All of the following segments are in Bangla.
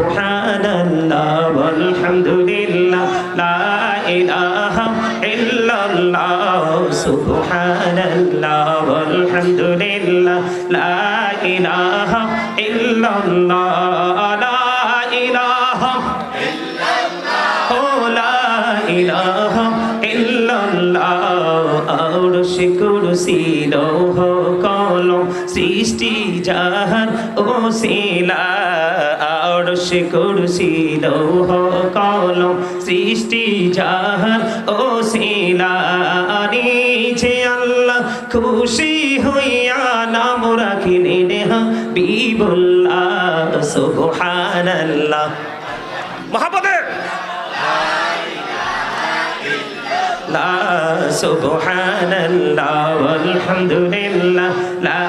সুবহানাল্লাহ, আলহামদুলিল্লাহ, লা ইলাহা ইল্লাল্লাহ, সুবহানাল্লাহ, আলহামদুলিল্লাহ, লা ইলাহা ইল্লাল্লাহ, লা ইলাহা ও লা ইলাহা ইল্লাল্লাহ, আরশ কুরসি, লৌহ কলম, সৃষ্টি, জাহান ও শিলা আরশ কুরসি লৌহ কলম সৃষ্টি জাহান ও শিলা নিচে আল্লাহ খুশি হইয়া নাম রাখিলেন হাবিবুল্লাহ সুবহানাল্লাহ। মহাপদের লা সুবহানাল্লাহ আলহামদুলিল্লাহ লা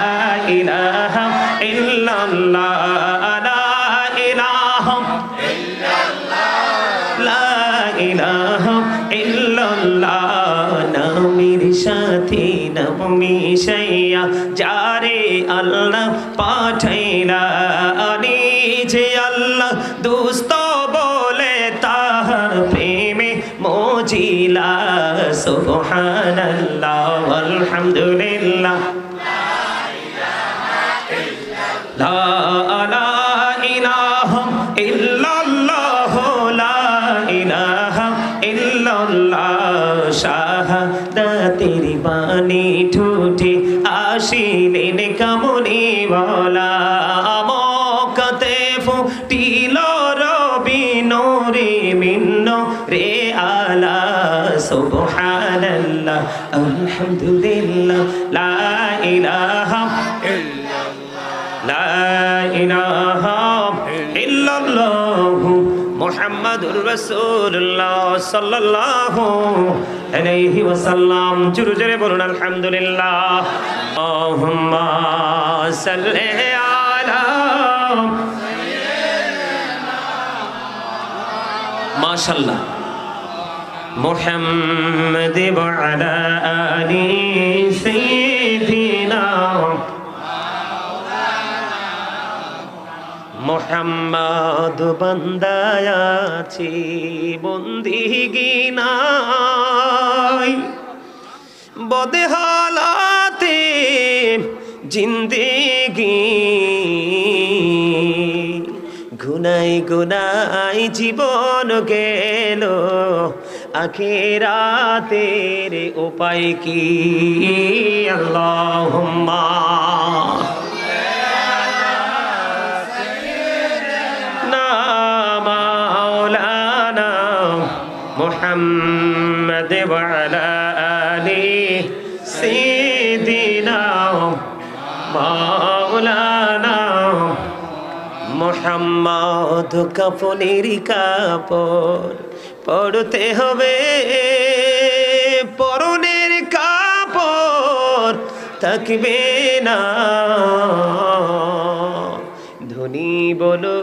ইলাহা ইল্লাল্লাহ। মিশাইয়া যারে আল্লাহ পাঠাইলা। নিজে আল্লাহ দুস্ত বলে তাহার প্রেমে মজিলা। সুবহানাল্লাহ আলহামদুলিল্লাহ আলহামদুলিল্লাহ, লা ইলাহা ইল্লাল্লাহ, লা ইলাহা ইল্লাল্লাহ মুহাম্মাদুর রাসূলুল্লাহ সাল্লাল্লাহু আলাইহি ওয়াসাল্লাম। জোরে জোরে বলুন, আলহামদুলিল্লাহ। আল্লাহুম্মা সাল্লি আলা মাশাআল্লাহ। محمد وعلى آل سيدنا মোহাম্মদ বন্দায়াছি বন্দিগিনাই বদহালাতে জিন্দেগি গুনাই গুনাই জীবন গেল আখেরাতের উপায় কি আল্লাহ مولانا محمد وعلى آله سيدنا مولانا মোহাম্মদ কাপনের কাপড় পড়তে হবে। পরনের কাপড় থাকবে না। ধনী বলো,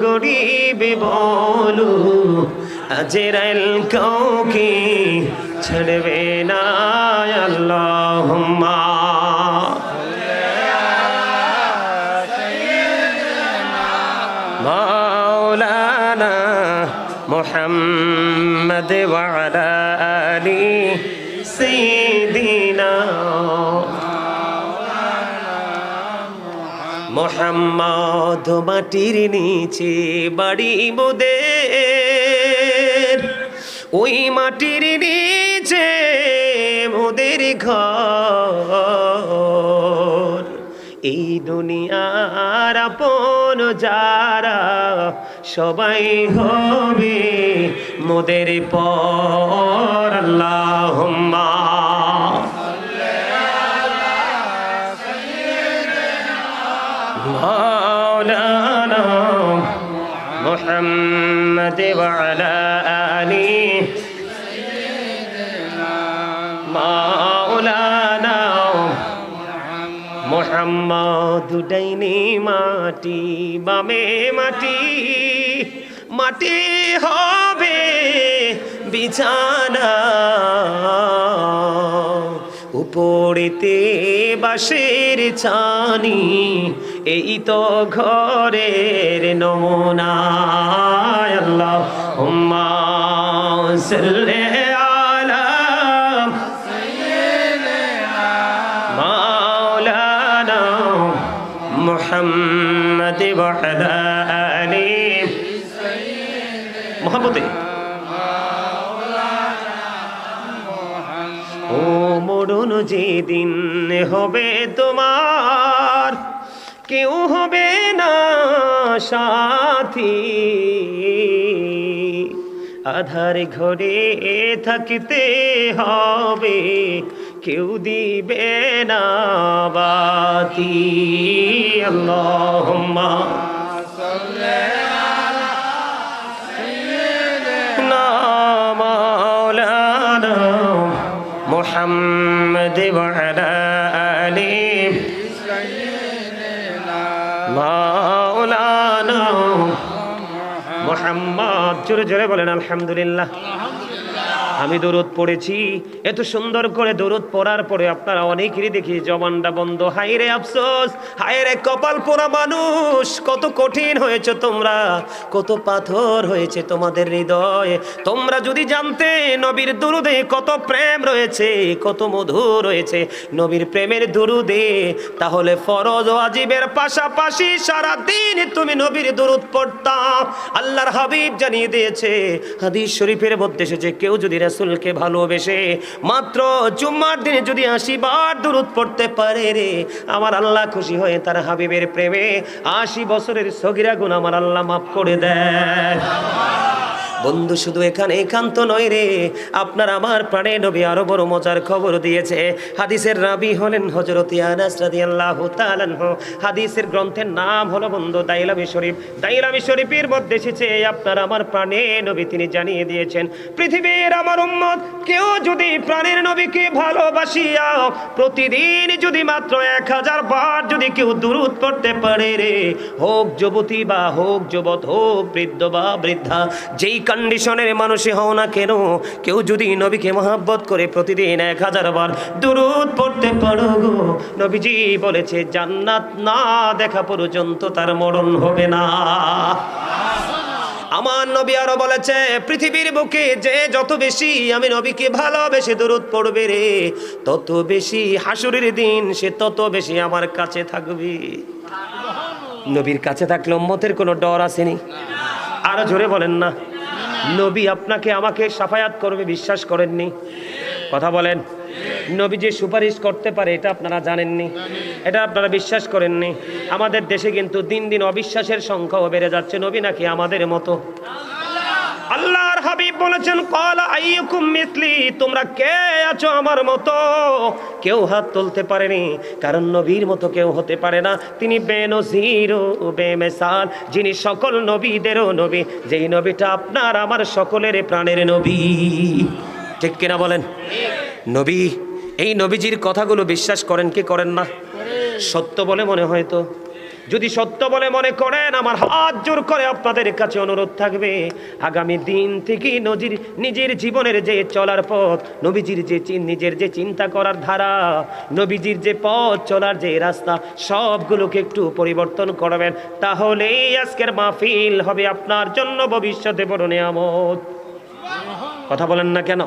গরিব বলো আজের কাউকে ছাড়বে না মাওলানা محمد وعلى آل سيدنا মোহাম্মদ মাটির নিচে বাড়ি মোদের ওই মাটির নিচে মোদের ঘর এই দুনিয়ার আপন যারা সবাই হবে মোদের পর আল্লাহুম্মা مولانا محمد وعلى آله مولانا মোহাম্মদ ডাইনি মাটি বামে মাটি মাটি হবে বিছানা। উপরেতে বাসের চানি এই তো ঘরের নমুনা। আল্লাহ হুম্মা সাল্লি আলা মাওলানা মুহাম্মদ মোহাম্মদে ও মরণ যেদিন হবে তোমার, কেউ হবে না সাথী। আধার ঘরে থাকতে হবে, কেউ দিবে না বাতি। আল্লাহুম্মা। মুহাম্মদ وعلى آله. আলি মাওলানা মুহাম্মদ জোরে জোরে বলেন আলহামদুলিল্লাহ আমি দরুদ পড়েছি। এত সুন্দর করে দরুদ পড়ার পরে আপনারা অনেকেরই দেখি জবানটা বন্ধ। হাইরে আফসোস হাইরে কপাল পোড়া মানুষ, কত কঠিন হয়েছে তোমরা, কত পাথর হয়েছে তোমাদের হৃদয়ে। তোমরা যদি জানতে নবীর দুরুদে কত প্রেম রয়েছে, কত মধু রয়েছে নবীর প্রেমের দুরুদে, তাহলে ফরজ ও আজিবের পাশাপাশি সারা দিন তুমি নবীর দুরুদ পড়তাম আল্লাহর হাবিব জানিয়ে দিয়েছে, হাদিস শরীফের মধ্যে এসেছে, কেউ যদি রাসূলকে ভালোবেসে মাত্র জুম্মার দিনে যদি আশিবার দূরত পড়তে পারে রে, আমার আল্লাহ খুশি হয়ে তার হাবিবের প্রেমে আশি বছরের সগিরা গুণ আমার আল্লাহ মাফ করে দেয়। বন্ধু, শুধু এখানে একান্ত নয় রে। আপনার আমার প্রাণে নবী আরও বড় মজার খবর দিয়েছে। হাদিসের রাবি হলেন হজরত আনাস রাদিয়াল্লাহু হাদিসের গ্রন্থের নাম হলো বন্ধু, দাইলামি শরীফ। দাইলামি শরীফের মধ্যে এসেছে, আপনার আমার প্রাণে নবী তিনি জানিয়ে দিয়েছেন, পৃথিবীর আমার উম্মত, কেউ যদি প্রাণের নবীকে ভালোবাসিয়া প্রতিদিন যদি মাত্র এক হাজার বার যদি কেউ দূরত পড়তে পারে রে। হোক যুবতী বা হোক যুবত, হোক বৃদ্ধ বা বৃদ্ধা, যেই কন্ডিশনের মানুষই হও না কেন, কেউ যদি নবীকে মহাব্বত করে প্রতিদিন এক হাজার বার দূরত পড়তে পারো গো। নবীজি বলেছে, জান্নাত না দেখা পর্যন্ত তার মরণ হবে না। আমার নবী আরও বলেছে, পৃথিবীর বুকে যে যত বেশি আমি নবীকে ভালোবেসে দূরত পড়বে রে, তত বেশি হাসুরের দিন সে তত বেশি আমার কাছে থাকবে। নবীর কাছে থাকলে মতের কোনো ডর আসেনি। আরও জোরে বলেন না। নবী আপনাকে আমাকে সাফায়াত করবে, বিশ্বাস করেননি। কথা বলেন। নবী যে সুপারিশ করতে পারে, এটা আপনারা জানেননি। এটা আপনারা বিশ্বাস করেননি। আমাদের দেশে কিন্তু দিন দিন অবিশ্বাসের সংখ্যাও বেড়ে যাচ্ছে। নবী নাকি আমাদের মতো? আল্লাহর হাবিব বলেছেন, কলা আইয়ুকুম মিসলি তোমরা কে আছো আমার মতো? কেউ হাত তুলতে পারেনি, কারণ নবীর মতো কেউ হতে পারে না। তিনি বেনজির বেমেসাল যিনি সকল নবীদেরও নবী। যেই নবীটা আপনার, আমার সকলের প্রাণের নবী। ঠিক কিনা বলেন? নবী, এই নবীজির কথাগুলো বিশ্বাস করেন কি করেন না? সত্য বলে মনে হয় তো। যদি সত্য বলে মনে করেন, আমার হাত জোর করে আপনাদের কাছে অনুরোধ থাকবে, আগামী দিন থেকে নজির, নিজের জীবনের যে চলার পথ, নবীজির যে নিজের যে চিন্তা করার ধারা, নবীজির যে পথ চলার যে রাস্তা, সবগুলোকে একটু পরিবর্তন করবেন, তাহলেই আজকের মাহফিল হবে আপনার জন্য ভবিষ্যতে বড় নিয়ামত। কথা বলেন না কেন?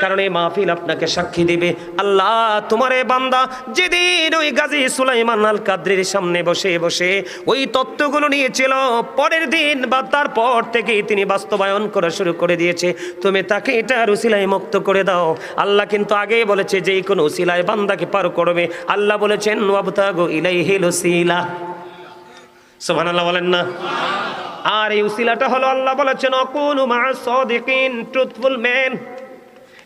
কারণ এই মাহফিল আপনাকে সাক্ষী দিবে। আল্লাহ, তোমার বান্দা, যেদিন ওই গাজী সুলাইমান আল কাদ্রির সামনে বসে বসে ওই তত্ত্বগুলো নিয়েছিল, পরের দিন বা তারপর থেকেই তিনি বাস্তবায়ন করা শুরু করে দিয়েছে। তুমি তাকে এটা রুসিলাই মুক্ত করে দাও। আল্লাহ কিন্তু আগেই বলেছে যে কোনো উসিলায় বান্দাকে পার করবে। আল্লাহ বলেছেন, ওয়াবতাগু ইলাইহিল উসিলা সুবহানাল্লাহ বলেন না? আর এই উসিলাটা হলো আল্লাহ বলেছেন অকুনু মা সাদিকিন, ট্রুথফুল ম্যান।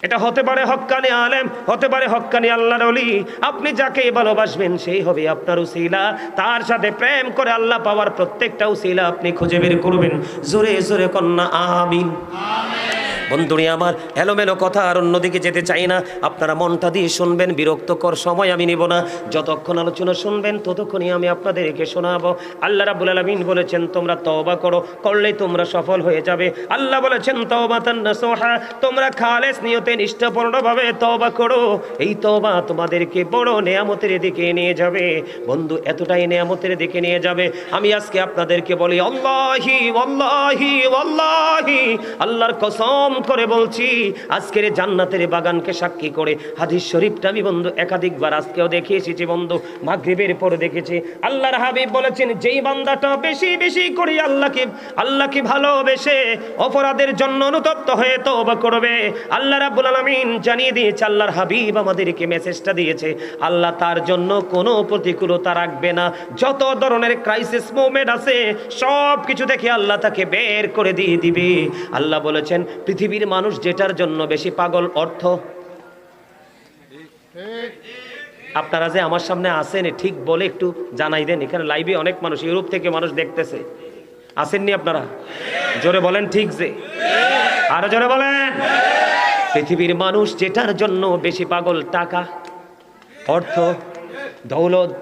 এটা হতে পারে হক্কানি আলেম, হতে পারে হক্কানি আল্লাহর অলি আপনি যাকে ভালোবাসবেন, সেই হবে আপনার উসিলা। তার সাথে প্রেম করে আল্লাহ পাওয়ার প্রত্যেকটা উসিলা আপনি খুঁজে বের করবেন। জোরে জোরে কন্যা, আমিন। বন্ধুরি আমার, এলোমেলো কথা আর অন্যদিকে যেতে চাই না। আপনারা মনটা দিয়ে শুনবেন, বিরক্তকর সময় আমি নিব না। যতক্ষণ আলোচনা শুনবেন, ততক্ষণই আমি আপনাদেরকে শোনাবো। আল্লাহ রাবুল আলমিন বলেছেন, তোমরা তওবা করো করলেই তোমরা সফল হয়ে যাবে। আল্লাহ বলেছেন তওবা সোহা তোমরা খালেস নিয়তে নিষ্ঠাপূর্ণভাবে তওবা করো। এই তওবা তোমাদেরকে বড় নেয়ামতের দিকে নিয়ে যাবে। বন্ধু, এতটাই নেয়ামতের দিকে নিয়ে যাবে। আমি আজকে আপনাদেরকে বলি, আল্লাহি আল্লাহি আল্লাহি। আল্লাহর কসম করে বলছি, আজকের জান্নাতের বাগানকে সাক্ষী করে হাদিস শরীফটা আমি বন্ধু একাধিকবার আজকেও দেখে এসেছি বন্ধু, মাগরিবের পরে দেখেছি। আল্লাহর হাবিব বলেছেন, যেই বান্দাটা বেশি বেশি করে আল্লাহকে আল্লাহকে ভালোবেসে অপরাধের জন্য অনুতপ্ত হয়ে তওবা করবে। আল্লাহ রাব্বুল আলামিন জানিয়ে দিয়েছে, আল্লাহর হাবিব আমাদেরকে মেসেজটা দিয়েছে, আল্লাহ তার জন্য কোনো প্রতিকূলতা রাখবে না। যত ধরনের ক্রাইসিস মুভমেন্ট আছে সব কিছু থেকে আল্লাহ তাকে বের করে দিয়ে দিবে। আল্লাহ বলেছেন পৃথিবীর মানুষ যেটার জন্য বেশি পাগল অর্থ? আপনারা যে আমার সামনে আসেন ঠিক বলে একটু জানাই দেন। এখানে লাইভে অনেক মানুষ, ইউরোপ থেকে মানুষ দেখতেছে। আসেননি আপনারা? জোরে বলেন ঠিক যে। আরও জোরে বলেন। পৃথিবীর মানুষ যেটার জন্য বেশি পাগল, টাকা, অর্থ, দৌলত।